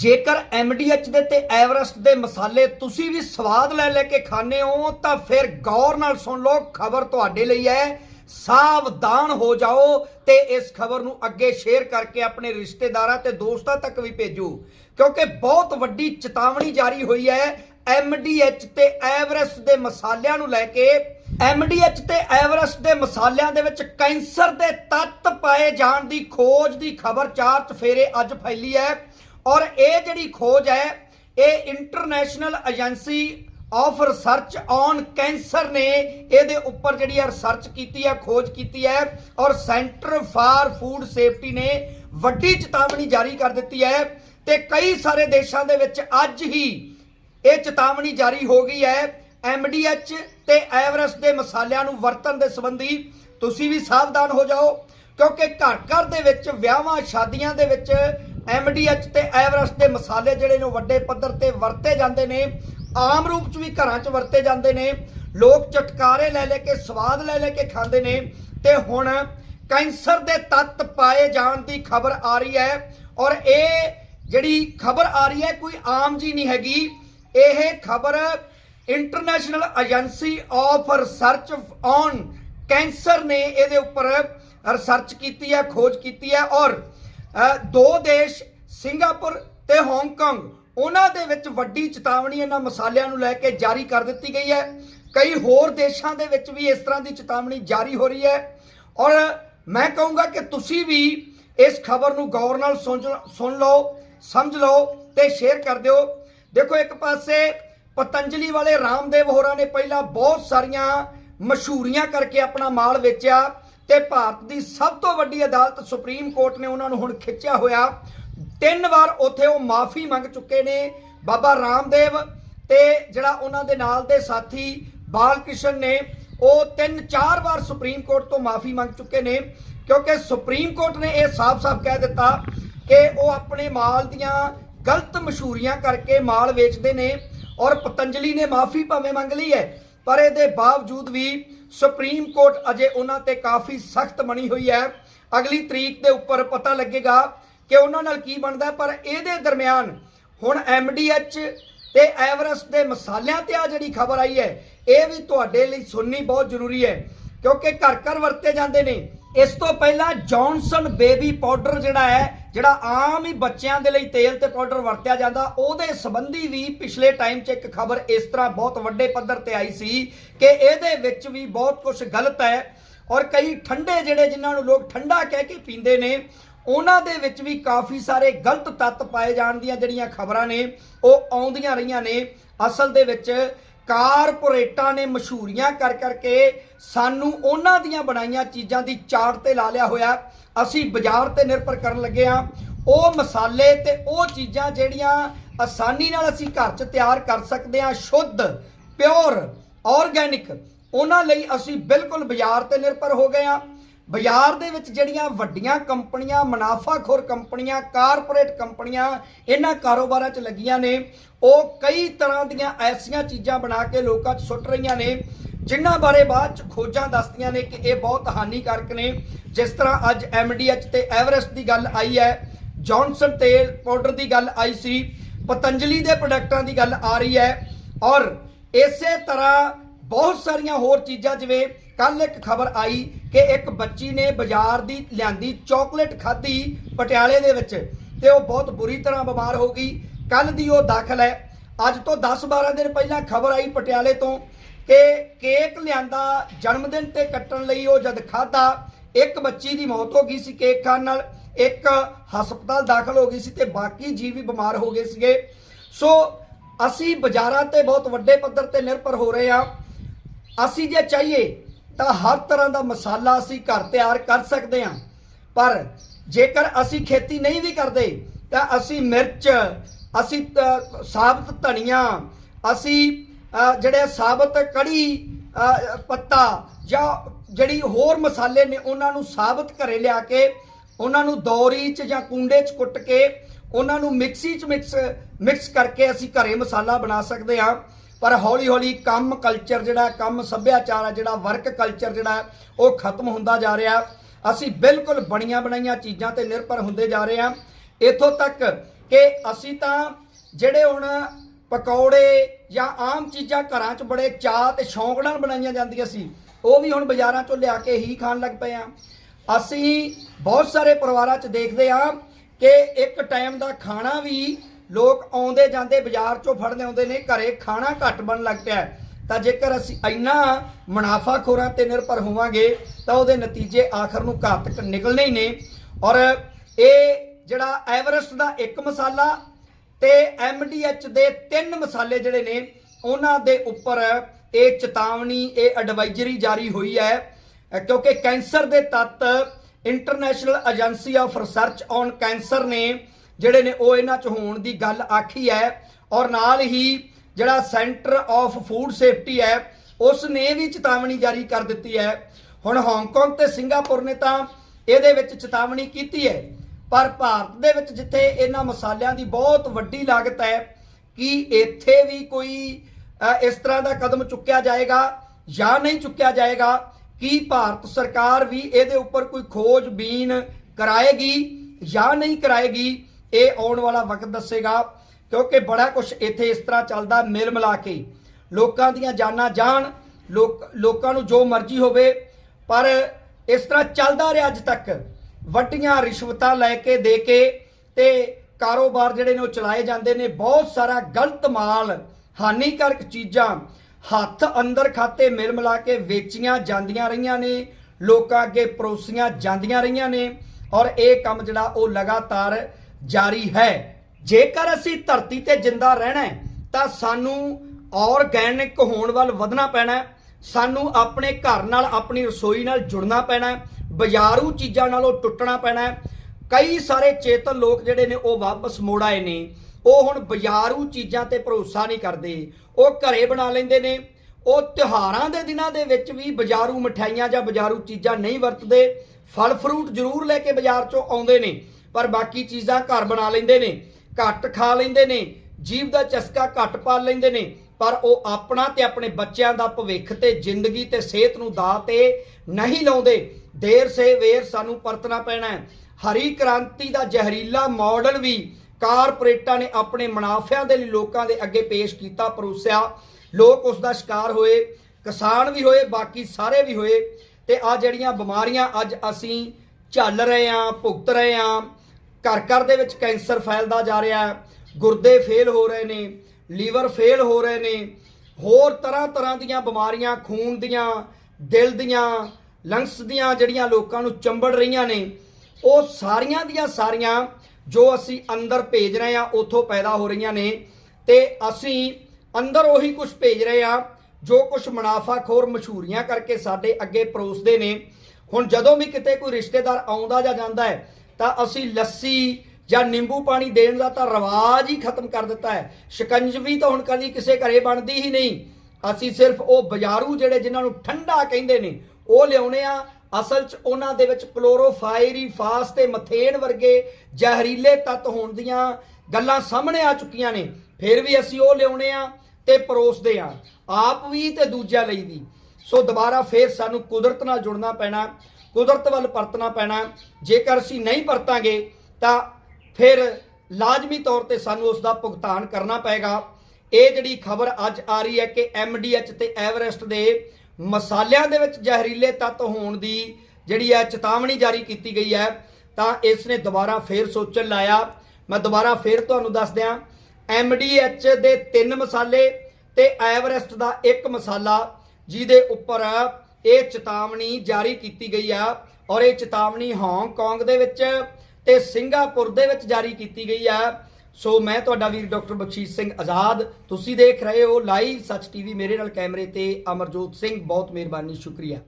ਜੇਕਰ ਐਮਡੀਐਚ ਦੇ ਤੇ ਐਵਰੈਸਟ ਦੇ ਮਸਾਲੇ ਤੁਸੀਂ ਵੀ ਸਵਾਦ ਲੈ ਲੈ ਕੇ ਖਾਣੇ ਹੋ, ਤਾਂ ਫਿਰ ਗੌਰ ਨਾਲ ਸੁਣ ਲਓ, ਖਬਰ ਤੁਹਾਡੇ ਲਈ ਹੈ। ਸਾਵਧਾਨ ਹੋ ਜਾਓ ਤੇ ਇਸ ਖਬਰ ਨੂੰ ਅੱਗੇ ਸ਼ੇਅਰ ਕਰਕੇ ਆਪਣੇ ਰਿਸ਼ਤੇਦਾਰਾਂ ਤੇ ਦੋਸਤਾਂ ਤੱਕ ਵੀ ਭੇਜੋ। ਕਿਉਂਕਿ ਬਹੁਤ ਵੱਡੀ ਚੇਤਾਵਨੀ ਜਾਰੀ ਹੋਈ ਹੈ ਐਮਡੀਐਚ ਤੇ ਐਵਰੈਸਟ ਦੇ ਮਸਾਲਿਆਂ ਨੂੰ ਲੈ ਕੇ। ਐਮਡੀਐਚ ਤੇ ਐਵਰੈਸਟ ਦੇ ਮਸਾਲਿਆਂ ਦੇ ਵਿੱਚ ਕੈਂਸਰ ਦੇ ਤੱਤ ਪਾਏ ਜਾਣ ਦੀ ਖੋਜ ਦੀ ਖਬਰ ਚਾਰ ਚਫੇਰੇ ਅੱਜ ਫੈਲੀ ਹੈ। ਔਰ ਇਹ ਜਿਹੜੀ ਖੋਜ ਹੈ, ਇਹ international agency of research on cancer ਨੇ ਇਹਦੇ ਉੱਪਰ ਜਿਹੜੀ ਹੈ ਰਿਸਰਚ ਕੀਤੀ ਹੈ ਖੋਜ ਕੀਤੀ ਹੈ ਔਰ ਸੈਂਟਰ ਫਾਰ ਫੂਡ ਸੇਫਟੀ ਨੇ ਵੱਡੀ ਚੇਤਾਵਨੀ ਜਾਰੀ ਕਰ ਦਿੱਤੀ ਹੈ ਤੇ ਕਈ ਸਾਰੇ ਦੇਸ਼ਾਂ ਦੇ ਵਿੱਚ ਅੱਜ ਹੀ ਇਹ ਚੇਤਾਵਨੀ ਜਾਰੀ ਹੋ ਗਈ ਹੈ। ਐਮਡੀਐਚ ਤੇ ਐਵਰੈਸਟ ਦੇ ਮਸਾਲਿਆਂ ਨੂੰ ਵਰਤਣ ਦੇ ਸੰਬੰਧੀ ਤੁਸੀਂ ਵੀ ਸਾਵਧਾਨ ਹੋ ਜਾਓ, ਕਿਉਂਕਿ ਘਰ ਘਰ ਦੇ ਵਿੱਚ ਵਿਆਹਾਂ, ਸ਼ਾਦੀਆਂ ਦੇ ਵਿੱਚ ਐਮਡੀਐਚ ਤੇ ਐਵਰੈਸਟ ਦੇ ਮਸਾਲੇ ਜਿਹੜੇ ਨੇ ਉਹ ਵੱਡੇ ਪੱਧਰ ਤੇ ਵਰਤੇ ਜਾਂਦੇ ਨੇ। ਆਮ ਰੂਪ 'ਚ ਵੀ ਘਰਾਂ 'ਚ ਵਰਤੇ ਜਾਂਦੇ ਨੇ। ਲੋਕ ਚਟਕਾਰੇ ਲੈ ਲੈ ਕੇ, ਸਵਾਦ ਲੈ ਲੈ ਕੇ ਖਾਂਦੇ ਨੇ। ਤੇ ਹੁਣ ਕੈਂਸਰ ਦੇ ਤੱਤ ਪਾਏ ਜਾਣ ਦੀ ਖਬਰ ਆ ਰਹੀ ਹੈ। ਔਰ ਇਹ ਜਿਹੜੀ ਖਬਰ ਆ ਰਹੀ ਹੈ ਕੋਈ ਆਮ ਜੀ ਨਹੀਂ ਹੈਗੀ। ਇਹ ਖਬਰ international agency of research on cancer ਨੇ ਇਹਦੇ ਉੱਪਰ ਰਿਸਰਚ ਕੀਤੀ ਹੈ, ਖੋਜ ਕੀਤੀ ਹੈ। ਔਰ ਦੋ ਦੇਸ਼, ਸਿੰਗਾਪੁਰ ਤੇ ਹਾਂਗਕਾਂਗ, ਉਹਨਾਂ ਦੇ ਵਿੱਚ ਵੱਡੀ ਚੇਤਾਵਨੀ ਇਹਨਾਂ ਮਸਾਲਿਆਂ ਨੂੰ ਲੈ ਕੇ ਜਾਰੀ ਕਰ ਦਿੱਤੀ ਗਈ ਹੈ। ਕਈ ਹੋਰ ਦੇਸ਼ਾਂ ਦੇ ਵਿੱਚ ਵੀ ਇਸ ਤਰ੍ਹਾਂ ਦੀ ਚੇਤਾਵਨੀ ਜਾਰੀ ਹੋ ਰਹੀ ਹੈ। ਔਰ ਮੈਂ ਕਹੂੰਗਾ ਕਿ ਤੁਸੀਂ ਵੀ ਇਸ ਖਬਰ ਨੂੰ ਗੌਰ ਨਾਲ ਸੁਣ ਸੁਣ ਲਓ, ਸਮਝ ਲਓ ਤੇ ਸ਼ੇਅਰ ਕਰ ਦਿਓ। ਦੇਖੋ, ਇੱਕ ਪਾਸੇ ਪਤੰਜਲੀ ਵਾਲੇ ਰਾਮਦੇਵ ਹੋਰਾਂ ਨੇ ਪਹਿਲਾਂ ਬਹੁਤ ਸਾਰੀਆਂ ਮਸ਼ਹੂਰੀਆਂ ਕਰਕੇ ਆਪਣਾ ਮਾਲ ਵੇਚਿਆ। ਤੇ ਭਾਰਤ ਦੀ ਸਭ ਤੋਂ ਵੱਡੀ ਅਦਾਲਤ ਸੁਪਰੀਮ ਕੋਰਟ ਨੇ ਉਹਨਾਂ ਨੂੰ ਹੁਣ ਖਿੱਚਿਆ ਹੋਇਆ। ਤਿੰਨ ਵਾਰ ਉੱਥੇ ਉਹ ਮਾਫੀ ਮੰਗ ਚੁੱਕੇ ਨੇ, ਬਾਬਾ ਰਾਮਦੇਵ ਤੇ ਜਿਹੜਾ ਉਹਨਾਂ ਦੇ ਨਾਲ ਦੇ ਸਾਥੀ ਬਾਲਕ੍ਰਿਸ਼ਨ ਨੇ, ਉਹ ਤਿੰਨ ਚਾਰ ਵਾਰ ਸੁਪਰੀਮ ਕੋਰਟ ਤੋਂ ਮਾਫੀ ਮੰਗ ਚੁੱਕੇ ਨੇ, ਕਿਉਂਕਿ ਸੁਪਰੀਮ ਕੋਰਟ ਨੇ ਇਹ ਸਾਫ਼-ਸਾਫ਼ ਕਹਿ ਦਿੱਤਾ ਕਿ ਉਹ ਆਪਣੇ ਮਾਲ ਦੀਆਂ ਗਲਤ ਮਸ਼ਹੂਰੀਆਂ ਕਰਕੇ ਮਾਲ ਵੇਚਦੇ ਨੇ ਔਰ ਪਤੰਜਲੀ ਨੇ ਮਾਫੀ ਭਾਵੇਂ ਮੰਗ ਲਈ ਹੈ, ਪਰ ਇਹਦੇ ਬਾਵਜੂਦ ਵੀ ਸੁਪਰੀਮ ਕੋਰਟ ਅਜੇ ਉਹਨਾਂ ਤੇ ਕਾਫੀ ਸਖਤ ਬਣੀ ਹੋਈ ਹੈ। ਅਗਲੀ ਤਰੀਕ ਦੇ ਉੱਪਰ ਪਤਾ ਲੱਗੇਗਾ ਕਿ ਉਹਨਾਂ ਨਾਲ ਕੀ ਬਣਦਾ ਪਰ ਇਹਦੇ ਦਰਮਿਆਨ ਹੁਣ ਐਮਡੀਐਚ ਤੇ ਐਵਰੈਸਟ ਦੇ ਮਸਾਲਿਆਂ ਤੇ ਆ ਜਿਹੜੀ ਖਬਰ ਆਈ ਹੈ, ਇਹ ਵੀ ਤੁਹਾਡੇ ਲਈ ਸੁਣਨੀ ਬਹੁਤ ਜ਼ਰੂਰੀ ਹੈ, ਕਿਉਂਕਿ ਘਰ ਘਰ ਵਰਤੇ ਜਾਂਦੇ ਨੇ। ਇਸ ਤੋਂ ਪਹਿਲਾਂ ਜੌਨਸਨ ਬੇਬੀ ਪਾਊਡਰ ਜਿਹੜਾ ਹੈ ਜਿਹੜਾ ਆਮ ਹੀ ਬੱਚਿਆਂ ਦੇ ਲਈ ਤੇਲ ਤੇ ਪਾਊਡਰ ਵਰਤਿਆ ਜਾਂਦਾ, ਉਹਦੇ ਸੰਬੰਧੀ ਵੀ ਪਿਛਲੇ ਟਾਈਮ 'ਚ ਇੱਕ ਖਬਰ ਇਸ ਤਰ੍ਹਾਂ ਬਹੁਤ ਵੱਡੇ ਪੱਧਰ ਤੇ ਆਈ ਸੀ ਕਿ ਇਹਦੇ ਵਿੱਚ ਵੀ ਬਹੁਤ ਕੁਝ ਗਲਤ ਹੈ ਔਰ ਕਈ ਠੰਡੇ ਜਿਹੜੇ ਜਿਨ੍ਹਾਂ ਨੂੰ ਲੋਕ ਠੰਡਾ ਕਹਿ ਕੇ ਪੀਂਦੇ ਨੇ, ਉਹਨਾਂ ਦੇ ਵਿੱਚ ਵੀ ਕਾਫੀ ਸਾਰੇ ਗਲਤ ਤੱਤ ਪਾਏ ਜਾਣ ਦੀਆਂ ਜਿਹੜੀਆਂ ਖਬਰਾਂ ਨੇ, ਉਹ ਆਉਂਦੀਆਂ ਰਹੀਆਂ ਨੇ। ਅਸਲ ਦੇ ਵਿੱਚ ਕਾਰਪੋਰੇਟਾਂ ਨੇ ਮਸ਼ਹੂਰੀਆਂ ਕਰ ਕਰਕੇ ਸਾਨੂੰ ਉਹਨਾਂ ਦੀਆਂ ਬਣਾਈਆਂ ਚੀਜ਼ਾਂ ਦੀ ਚਾਟ ਤੇ ਲਾ ਲਿਆ ਹੋਇਆ। ਅਸੀਂ ਬਾਜ਼ਾਰ ਤੇ ਨਿਰਭਰ ਕਰਨ ਲੱਗੇ ਆ ਉਹ ਮਸਾਲੇ ਤੇ ਉਹ ਚੀਜ਼ਾਂ ਜਿਹੜੀਆਂ ਆਸਾਨੀ ਨਾਲ ਅਸੀਂ ਘਰ 'ਚ ਤਿਆਰ ਕਰ ਸਕਦੇ ਆ ਸ਼ੁੱਧ, ਪਿਓਰ ਆਰਗੈਨਿਕ ਉਹਨਾਂ ਲਈ ਅਸੀਂ ਬਿਲਕੁਲ ਬਾਜ਼ਾਰ ਤੇ ਨਿਰਭਰ ਹੋ ਗਏ ਆ ਬਾਜ਼ਾਰ ਦੇ ਵਿੱਚ ਜਿਹੜੀਆਂ ਵੱਡੀਆਂ ਕੰਪਨੀਆਂ, ਮੁਨਾਫਾਖੋਰ ਕੰਪਨੀਆਂ, ਕਾਰਪੋਰੇਟ ਕੰਪਨੀਆਂ ਇਹਨਾਂ ਕਾਰੋਬਾਰਾਂ 'ਚ ਲੱਗੀਆਂ ਨੇ, ਉਹ ਕਈ ਤਰ੍ਹਾਂ ਦੀਆਂ ਐਸੀਆਂ ਚੀਜ਼ਾਂ ਬਣਾ ਕੇ ਲੋਕਾਂ 'ਚ ਸੁੱਟ ਰਹੀਆਂ ਨੇ, ਜਿਨ੍ਹਾਂ ਬਾਰੇ ਬਾਅਦ 'ਚ ਖੋਜਾਂ ਦੱਸਦੀਆਂ ਨੇ ਕਿ ਇਹ ਬਹੁਤ ਹਾਨੀਕਾਰਕ ਨੇ। ਜਿਸ ਤਰ੍ਹਾਂ ਅੱਜ ਐਮਡੀਐਚ ਤੇ ਐਵਰੈਸਟ ਦੀ ਗੱਲ ਆਈ ਹੈ ਜੌਨਸਨ ਤੇਲ ਪਾਊਡਰ ਦੀ ਗੱਲ ਆਈ ਸੀ, ਪਤੰਜਲੀ ਦੇ ਪ੍ਰੋਡਕਟਾਂ ਦੀ ਗੱਲ ਆ ਰਹੀ ਹੈ ਔਰ ਇਸੇ ਤਰ੍ਹਾਂ ਬਹੁਤ ਸਾਰੀਆਂ ਹੋਰ ਚੀਜ਼ਾਂ ਜਿਵੇਂ ਕੱਲ ਇੱਕ ਖਬਰ ਆਈ ਕਿ ਇੱਕ ਬੱਚੀ ਨੇ ਬਾਜ਼ਾਰ ਦੀ ਲਿਆਂਦੀ ਚਾਕਲੇਟ ਖਾਧੀ ਪਟਿਆਲੇ ਦੇ ਵਿੱਚ ਤੇ ਉਹ ਬਹੁਤ ਬੁਰੀ ਤਰ੍ਹਾਂ ਬਿਮਾਰ ਹੋ ਗਈ। ਕੱਲ ਦੀ ਉਹ ਦਾਖਲ ਹੈ। ਅੱਜ ਤੋਂ 10-12 ਦਿਨ ਪਹਿਲਾਂ ਖਬਰ ਆਈ ਪਟਿਆਲੇ ਤੋਂ ਕਿ ਕੇਕ ਲਿਆਂਦਾ, ਜਨਮ ਦਿਨ ਤੇ ਕੱਟਣ ਲਈ ਉਹ ਜਦ ਖਾਧਾ, ਇੱਕ ਬੱਚੀ ਦੀ ਮੌਤ ਹੋ ਗਈ ਸੀ ਕੇਕ ਖਾਣ ਨਾਲ, ਇੱਕ ਹਸਪਤਾਲ ਦਾਖਲ ਹੋ ਗਈ ਸੀ ਤੇ ਬਾਕੀ ਜੀਵ ਵੀ ਬਿਮਾਰ ਹੋ ਗਏ ਸੀਗੇ। ਸੋ ਅਸੀਂ ਬਾਜ਼ਾਰਾਂ ਤੇ ਬਹੁਤ ਵੱਡੇ ਪੱਧਰ ਤੇ ਨਿਰਭਰ ਹੋ ਰਹੇ ਹਾਂ। ਅਸੀਂ ਜੇ ਚਾਹੀਏ ਤਾਂ ਹਰ ਤਰ੍ਹਾਂ ਦਾ ਮਸਾਲਾ ਅਸੀਂ ਘਰ ਤਿਆਰ ਕਰ ਸਕਦੇ ਹਾਂ। ਪਰ ਜੇਕਰ ਅਸੀਂ ਖੇਤੀ ਨਹੀਂ ਵੀ ਕਰਦੇ, ਤਾਂ ਅਸੀਂ ਮਿਰਚ, ਅਸੀਂ ਸਾਬਤ ਧਨੀਆ, ਅਸੀਂ ਜਿਹੜੇ ਸਾਬਤ ਕੜੀ ਪੱਤਾ ਜਾਂ ਜਿਹੜੀ ਹੋਰ ਮਸਾਲੇ ਨੇ ਉਹਨਾਂ ਨੂੰ ਸਾਬਤ ਘਰੇ ਲਿਆ ਕੇ, ਉਹਨਾਂ ਨੂੰ ਦੌਰੀ 'ਚ ਜਾਂ ਕੁੰਡੇ 'ਚ ਕੁੱਟ ਕੇ, ਉਹਨਾਂ ਨੂੰ ਮਿਕਸੀ 'ਚ ਮਿਕਸ ਮਿਕਸ ਕਰਕੇ ਅਸੀਂ ਘਰੇ ਮਸਾਲਾ ਬਣਾ ਸਕਦੇ ਹਾਂ। ਪਰ ਹੌਲੀ ਹੌਲੀ ਕੰਮ ਕਲਚਰ ਜਿਹੜਾ, ਕੰਮ ਸੱਭਿਆਚਾਰ ਆ, ਜਿਹੜਾ ਵਰਕ ਕਲਚਰ ਜਿਹੜਾ, ਉਹ ਖਤਮ ਹੁੰਦਾ ਜਾ ਰਿਹਾ। ਅਸੀਂ ਬਿਲਕੁਲ ਬਣੀਆਂ ਬਣਾਈਆਂ ਚੀਜ਼ਾਂ ਤੇ ਨਿਰਭਰ ਹੁੰਦੇ ਜਾ ਰਹੇ ਹਾਂ। ਇਥੋਂ ਤੱਕ ਕਿ ਅਸੀਂ ਤਾਂ ਜਿਹੜੇ ਹੁਣ ਪਕੌੜੇ ਜਾਂ ਆਮ ਚੀਜ਼ਾਂ ਘਰਾਂ 'ਚ ਬੜੇ ਚਾਹ ਤੇ ਸ਼ੌਂਕ ਨਾਲ ਬਣਾਈਆਂ ਜਾਂਦੀਆਂ ਸੀ, ਉਹ ਵੀ ਹੁਣ ਬਾਜ਼ਾਰਾਂ 'ਚੋਂ ਲਿਆ ਕੇ ਹੀ ਖਾਣ ਲੱਗ ਪਏ ਆ ਅਸੀਂ ਬਹੁਤ ਸਾਰੇ ਪਰਿਵਾਰਾਂ 'ਚ ਦੇਖਦੇ ਆ ਕਿ ਇੱਕ ਟਾਈਮ ਦਾ ਖਾਣਾ ਵੀ ਲੋਕ ਆਉਂਦੇ ਜਾਂਦੇ ਬਾਜ਼ਾਰ 'ਚੋਂ ਫੜਦੇ ਆਉਂਦੇ ਨੇ, ਘਰੇ ਖਾਣਾ ਘੱਟ ਬਣ ਲੱਗ ਪਿਆ ਤਾਂ ਜੇਕਰ ਅਸੀਂ ਇੰਨਾ ਮੁਨਾਫਾਖੋਰਾਂ ਤੇ ਨਿਰਭਰ ਹੋਵਾਂਗੇ, ਤਾਂ ਉਹਦੇ ਨਤੀਜੇ ਆਖਰ ਨੂੰ ਘਾਤਕ ਨਿਕਲਣੇ ਹੀ ਨੇ। ਔਰ ਇਹ ਜਿਹੜਾ ਐਵਰੈਸਟ ਦਾ ਇੱਕ ਮਸਾਲਾ ਤੇ ਐਮਡੀਐਚ ਦੇ ਤਿੰਨ ਮਸਾਲੇ ਜਿਹੜੇ ਨੇ, ਉਹਨਾਂ ਦੇ ਉੱਪਰ ਇਹ ਚੇਤਾਵਨੀ, ਇਹ ਐਡਵਾਈਜ਼ਰੀ ਜਾਰੀ ਹੋਈ ਹੈ। ਕਿਉਂਕਿ ਕੈਂਸਰ ਦੇ ਤੱਤ international agency of research on cancer ਨੇ ਜਿਹੜੇ ਨੇ ਉਹ ਇਹਨਾਂ ਚ ਹੋਣ ਦੀ ਗੱਲ ਆਖੀ ਹੈ ਔਰ ਨਾਲ ਹੀ ਜਿਹੜਾ ਸੈਂਟਰ ਆਫ ਫੂਡ ਸੇਫਟੀ ਹੈ, ਉਸ ਨੇ ਵੀ ਚੇਤਾਵਨੀ ਜਾਰੀ ਕਰ ਦਿੱਤੀ ਹੈ। ਹੁਣ ਹਾਂਗਕਾਂਗ ਤੇ ਸਿੰਗਾਪੁਰ ਨੇ ਤਾਂ ਇਹਦੇ ਵਿੱਚ ਚੇਤਾਵਨੀ ਕੀਤੀ ਹੈ। ਪਰ ਭਾਰਤ ਦੇ ਵਿੱਚ ਜਿੱਥੇ ਇਹਨਾਂ ਮਸਾਲਿਆਂ ਦੀ ਬਹੁਤ ਵੱਡੀ ਲਾਗਤ ਹੈ, ਕਿ ਇੱਥੇ ਵੀ ਕੋਈ ਇਸ ਤਰ੍ਹਾਂ ਦਾ ਕਦਮ ਚੁੱਕਿਆ ਜਾਏਗਾ ਜਾਂ ਨਹੀਂ ਚੁੱਕਿਆ ਜਾਏਗਾ? ਕੀ ਭਾਰਤ ਸਰਕਾਰ ਵੀ ਇਹਦੇ ਉੱਪਰ ਕੋਈ ਖੋਜ ਬੀਨ ਕਰਾਏਗੀ ਜਾਂ ਨਹੀਂ ਕਰਾਏਗੀ? ਇਹ ਆਉਣ ਵਾਲਾ ਵਕਤ ਦੱਸੇਗਾ, ਕਿਉਂਕਿ ਬੜਾ ਕੁਝ ਇੱਥੇ ਇਸ ਤਰ੍ਹਾਂ ਚੱਲਦਾ ਮਿਲ ਮਿਲਾ ਕੇ। ਲੋਕਾਂ ਦੀਆਂ ਜਾਨਾਂ ਜਾਣ, ਲੋਕ, ਲੋਕਾਂ ਨੂੰ ਜੋ ਮਰਜ਼ੀ ਹੋਵੇ, ਪਰ ਇਸ ਤਰ੍ਹਾਂ ਚੱਲਦਾ ਰਿਹਾ ਅੱਜ ਤੱਕ। ਵੱਡੀਆਂ ਰਿਸ਼ਵਤਾਂ ਲੈ ਕੇ, ਦੇ ਕੇ ਤੇ ਕਾਰੋਬਾਰ ਜਿਹੜੇ ਨੇ ਉਹ ਚਲਾਏ ਜਾਂਦੇ ਨੇ। ਬਹੁਤ ਸਾਰਾ ਗਲਤ ਮਾਲ, ਹਾਨੀਕਾਰਕ ਚੀਜ਼ਾਂ ਹੱਥ ਅੰਦਰ ਖਾਤੇ ਮਿਲ ਮਿਲਾ ਕੇ ਵੇਚੀਆਂ ਜਾਂਦੀਆਂ ਰਹੀਆਂ ਨੇ। ਲੋਕਾਂ ਅੱਗੇ ਪਰੋਸੀਆਂ ਜਾਂਦੀਆਂ ਰਹੀਆਂ ਨੇ ਔਰ ਇਹ ਕੰਮ ਜਿਹੜਾ ਉਹ ਲਗਾਤਾਰ ਜਾਰੀ ਹੈ। ਜੇਕਰ ਅਸੀਂ ਧਰਤੀ ਤੇ ਜਿੰਦਾ ਰਹਿਣਾ ਹੈ, ਤਾਂ ਸਾਨੂੰ ਆਰਗੈਨਿਕ ਹੋਣ ਵੱਲ ਵਧਣਾ ਪੈਣਾ ਹੈ। ਸਾਨੂੰ ਆਪਣੇ ਘਰ ਨਾਲ, ਆਪਣੀ ਰਸੋਈ ਨਾਲ ਜੁੜਨਾ ਪੈਣਾ ਹੈ। ਬਾਜ਼ਾਰੂ ਚੀਜ਼ਾਂ ਨਾਲੋਂ ਟੁੱਟਣਾ ਪੈਣਾ ਹੈ। ਕਈ ਸਾਰੇ ਚੇਤਨ ਲੋਕ ਜਿਹੜੇ ਨੇ, ਉਹ ਵਾਪਸ ਮੋੜ ਆਏ ਨੇ। ਉਹ ਹੁਣ ਬਾਜ਼ਾਰੂ ਚੀਜ਼ਾਂ ਤੇ ਭਰੋਸਾ ਨਹੀਂ ਕਰਦੇ। ਉਹ ਘਰੇ ਬਣਾ ਲੈਂਦੇ ਨੇ। ਉਹ ਤਿਉਹਾਰਾਂ ਦੇ ਦਿਨਾਂ ਦੇ ਵਿੱਚ ਵੀ ਬਾਜ਼ਾਰੂ ਮਠਿਆਈਆਂ ਜਾਂ ਬਾਜ਼ਾਰੂ ਚੀਜ਼ਾਂ ਨਹੀਂ ਵਰਤਦੇ। ਫਲ ਫਰੂਟ ਜ਼ਰੂਰ ਲੈ ਕੇ ਬਾਜ਼ਾਰ ਚੋਂ ਆਉਂਦੇ ਨੇ। ਪਰ ਬਾਕੀ ਚੀਜ਼ਾਂ ਘਰ ਬਣਾ ਲੈਂਦੇ ਨੇ, ਘੱਟ ਖਾ ਲੈਂਦੇ ਨੇ ਜੀਵ ਦਾ ਚਸਕਾ ਘੱਟ ਪਾਲ ਲੈਂਦੇ ਨੇ, ਪਰ ਉਹ ਆਪਣਾ ਤੇ ਆਪਣੇ ਬੱਚਿਆਂ ਦਾ ਭਵਿੱਖ ਤੇ ਜ਼ਿੰਦਗੀ ਤੇ ਸਿਹਤ ਨੂੰ ਦਾ ਤੇ ਨਹੀਂ ਲਾਉਂਦੇ। ਦੇਰ ਸੇ ਵੇਰ ਸਾਨੂੰ ਪਰਤਣਾ ਪੈਣਾ ਹੈ। ਹਰੀ ਕ੍ਰਾਂਤੀ ਦਾ ਜ਼ਹਿਰੀਲਾ ਮਾਡਲ ਵੀ ਕਾਰਪੋਰੇਟਾਂ ਨੇ ਆਪਣੇ ਮੁਨਾਫਿਆਂ ਦੇ ਲਈ ਲੋਕਾਂ ਦੇ ਅੱਗੇ ਪੇਸ਼ ਕੀਤਾ, ਪਰੋਸਿਆ। ਲੋਕ ਉਸ ਦਾ ਸ਼ਿਕਾਰ ਹੋਏ, ਕਿਸਾਨ ਵੀ ਹੋਏ, ਬਾਕੀ ਸਾਰੇ ਵੀ ਹੋਏ। ਤੇ ਆ ਜਿਹੜੀਆਂ ਬਿਮਾਰੀਆਂ ਅੱਜ ਅਸੀਂ ਝੱਲ ਰਹੇ ਹਾਂ, ਭੁਗਤ ਰਹੇ ਹਾਂ ਘਰ ਘਰ ਦੇ ਵਿੱਚ ਕੈਂਸਰ ਫੈਲਦਾ ਜਾ ਰਿਹਾ ਹੈ, ਗੁਰਦੇ ਫੇਲ ਹੋ ਰਹੇ ਨੇ, ਲੀਵਰ ਫੇਲ ਹੋ ਰਹੇ ਨੇ, ਹੋਰ ਤਰ੍ਹਾਂ ਤਰ੍ਹਾਂ ਦੀਆਂ ਬਿਮਾਰੀਆਂ, ਖੂਨ ਦੀਆਂ, ਦਿਲ ਦੀਆਂ ਲੰਗਸ ਦੀਆਂ ਜਿਹੜੀਆਂ ਲੋਕਾਂ ਨੂੰ ਚੰਬੜ ਰਹੀਆਂ ਨੇ, ਉਹ ਸਾਰੀਆਂ ਦੀਆਂ ਸਾਰੀਆਂ ਜੋ ਅਸੀਂ ਅੰਦਰ ਭੇਜ ਰਹੇ ਆ ਉਥੋਂ ਪੈਦਾ ਹੋ ਰਹੀਆਂ ਨੇ ਤੇ ਅਸੀਂ ਅੰਦਰ ਉਹੀ ਕੁਝ ਭੇਜ ਰਹੇ ਆ ਜੋ ਕੁਝ ਮੁਨਾਫਾਖੋਰ ਮਸ਼ਹੂਰੀਆਂ ਕਰਕੇ ਸਾਡੇ ਅੱਗੇ ਪਰੋਸਦੇ ਨੇ। ਹੁਣ ਜਦੋਂ ਵੀ ਕਿਤੇ ਕੋਈ ਰਿਸ਼ਤੇਦਾਰ ਆਉਂਦਾ ਜਾਂ ਜਾਂਦਾ ਹੈ ਤਾਂ ਅਸੀਂ ਲੱਸੀ ਜਾਂ ਨਿੰਬੂ ਪਾਣੀ ਦੇਣ ਦਾ ਤਾਂ ਰਿਵਾਜ ਹੀ ਖਤਮ ਕਰ ਦਿੱਤਾ ਹੈ। ਸ਼ਿਕੰਜਵੀ ਤਾਂ ਹੁਣ ਕਦੀ ਕਿਸੇ ਘਰੇ ਬਣਦੀ ਹੀ ਨਹੀਂ। ਅਸੀਂ ਸਿਰਫ ਉਹ ਬਾਜ਼ਾਰੂ ਜਿਹੜੇ ਜਿਨ੍ਹਾਂ ਨੂੰ ਠੰਡਾ ਕਹਿੰਦੇ ਨੇ, ਉਹ ਲਿਆਉਣੇ ਆ। ਅਸਲ 'ਚ ਉਹਨਾਂ ਦੇ ਵਿੱਚ ਕਲੋਰੋਫਾਇਰੀਫਾਸ ਤੇ ਮਥੇਨ ਵਰਗੇ ਜ਼ਹਿਰੀਲੇ ਤੱਤ ਹੋਣ ਦੀਆਂ ਗੱਲਾਂ ਸਾਹਮਣੇ ਆ ਚੁੱਕੀਆਂ ਨੇ। ਫਿਰ ਵੀ ਅਸੀਂ ਉਹ ਲਿਆਉਣੇ ਆ ਤੇ ਪਰੋਸਦੇ ਆ। ਆਪ ਵੀ ਤੇ ਦੂਜਿਆਂ ਲਈ ਵੀ। ਸੋ ਦੁਬਾਰਾ ਫੇਰ ਸਾਨੂੰ ਕੁਦਰਤ ਨਾਲ ਜੁੜਨਾ ਪੈਣਾ। ਕੁਦਰਤ ਵੱਲ ਪਰਤਣਾ ਪੈਣਾ। ਜੇਕਰ ਅਸੀਂ ਨਹੀਂ ਪਰਤਾਂਗੇ, ਤਾਂ ਫਿਰ ਲਾਜ਼ਮੀ ਤੌਰ ਤੇ ਸਾਨੂੰ ਉਸ ਦਾ ਭੁਗਤਾਨ ਕਰਨਾ ਪਏਗਾ। ਇਹ ਜਿਹੜੀ ਖਬਰ ਅੱਜ ਆ ਰਹੀ ਹੈ ਕਿ ਐਮਡੀਐਚ ਤੇ ਐਵਰੈਸਟ ਦੇ ਮਸਾਲਿਆਂ ਦੇ ਵਿੱਚ ਜ਼ਹਿਰੀਲੇ ਤੱਤ ਹੋਣ ਦੀ ਜਿਹੜੀ ਹੈ ਚੇਤਾਵਨੀ ਜਾਰੀ ਕੀਤੀ ਗਈ ਹੈ, ਤਾਂ ਇਸ ਨੇ ਦੁਬਾਰਾ ਫੇਰ ਸੋਚਣ ਲਾਇਆ। ਮੈਂ ਦੁਬਾਰਾ ਫੇਰ ਤੁਹਾਨੂੰ ਦੱਸ ਦਿਆਂ ਐਮਡੀਐਚ ਦੇ ਤਿੰਨ ਮਸਾਲੇ ਤੇ ਐਵਰੈਸਟ ਦਾ ਇੱਕ ਮਸਾਲਾ, ਜਿਹਦੇ ਉੱਪਰ ਇਹ ਚੇਤਾਵਨੀ ਜਾਰੀ ਕੀਤੀ ਗਈ ਆ ਔਰ ਇਹ ਚੇਤਾਵਨੀ ਹਾਂਗਕਾਂਗ ਦੇ ਵਿੱਚ ਤੇ ਸਿੰਗਾਪੁਰ ਦੇ ਵਿੱਚ ਜਾਰੀ ਕੀਤੀ ਗਈ ਆ। ਸੋ ਮੈਂ ਤੁਹਾਡਾ ਵੀਰ ਡਾਕਟਰ ਬਖਸ਼ੀਸ਼ ਸਿੰਘ ਆਜ਼ਾਦ, ਤੁਸੀਂ ਦੇਖ ਰਹੇ ਹੋ ਲਾਈਵ ਸੱਚ ਟੀਵੀ ਮੇਰੇ ਨਾਲ ਕੈਮਰੇ ਤੇ ਅਮਰਜੋਤ ਸਿੰਘ। ਬਹੁਤ ਮਿਹਰਬਾਨੀ, ਸ਼ੁਕਰੀਆ।